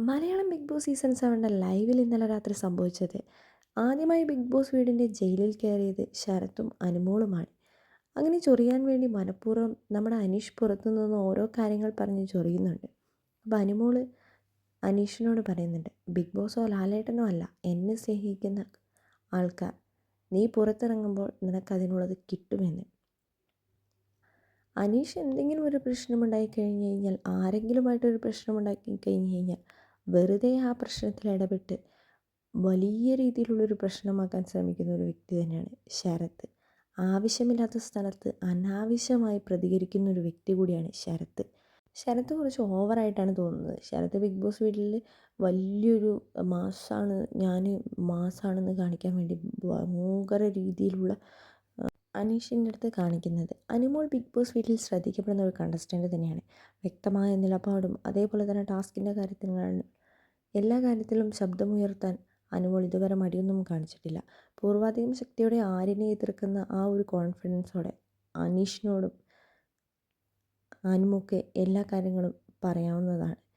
Malayalam big Boss season സെവന്റെ ലൈവിൽ ഇന്നലെ രാത്രി സംഭവിച്ചത്. ആദ്യമായി ബിഗ് ബോസ് വീടിന്റെ ജയിലിൽ കയറിയത് ശരത്തും അനുമോളുമാണ്. അങ്ങനെ ചൊറിയാൻ വേണ്ടി മനഃപൂർവം നമ്മുടെ അനീഷ് പുറത്തു നിന്ന് ഓരോ കാര്യങ്ങൾ പറഞ്ഞ് ചൊറിയുന്നുണ്ട്. അപ്പോൾ അനുമോൾ അനീഷിനോട് പറയുന്നുണ്ട് ബിഗ് ബോസോ ലാലേട്ടനോ അല്ല എന്നെ സ്നേഹിക്കുന്ന ആൾക്കാർ. നീ പുറത്തിറങ്ങുമ്പോൾ നിനക്കതിനുള്ളത് കിട്ടുമെന്ന്. അനീഷ് എന്തെങ്കിലും ഒരു പ്രശ്നമുണ്ടായി കഴിഞ്ഞ് കഴിഞ്ഞാൽ ആരെങ്കിലുമായിട്ടൊരു പ്രശ്നമുണ്ടാക്കി കഴിഞ്ഞ് കഴിഞ്ഞാൽ വെറുതെ ആ പ്രശ്നത്തിൽ ഇടപെട്ട് വലിയ രീതിയിലുള്ളൊരു പ്രശ്നമാക്കാൻ ശ്രമിക്കുന്ന ഒരു വ്യക്തി തന്നെയാണ് ശരത്ത്. ആവശ്യമില്ലാത്ത സ്ഥലത്ത് അനാവശ്യമായി പ്രതികരിക്കുന്ന ഒരു വ്യക്തി കൂടിയാണ് ശരത്ത്. ശരത്ത് കുറച്ച് ഓവറായിട്ടാണ് തോന്നുന്നത്. ശരത്ത് ബിഗ് ബോസ് വീട്ടിൽ വലിയൊരു മാസാണ് ഞാൻ മാസാണെന്ന് കാണിക്കാൻ വേണ്ടി ഭയങ്കര രീതിയിലുള്ള അനീഷിന്റെ അടുത്ത് കാണിക്കുന്നത്. അനുമോൾ ബിഗ് ബോസ് വീട്ടിൽ ശ്രദ്ധിക്കപ്പെടുന്ന ഒരു കണ്ടസ്റ്റന്റ് തന്നെയാണ്. വ്യക്തമായ നിലപാടും അതേപോലെ തന്നെ ടാസ്കിന്റെ കാര്യത്തിലാണ് എല്ലാ കാര്യത്തിലും ശബ്ദമുയർത്താൻ അനുമോൾ ഇതുവരെ മടിയൊന്നും കാണിച്ചിട്ടില്ല. പൂർവാധികം ശക്തിയോടെ ആരിനെ എതിർക്കുന്ന ആ ഒരു കോൺഫിഡൻസോടെ അനീഷിനോടും അനുമൊക്കെ എല്ലാ കാര്യങ്ങളും പറയാവുന്നതാണ്.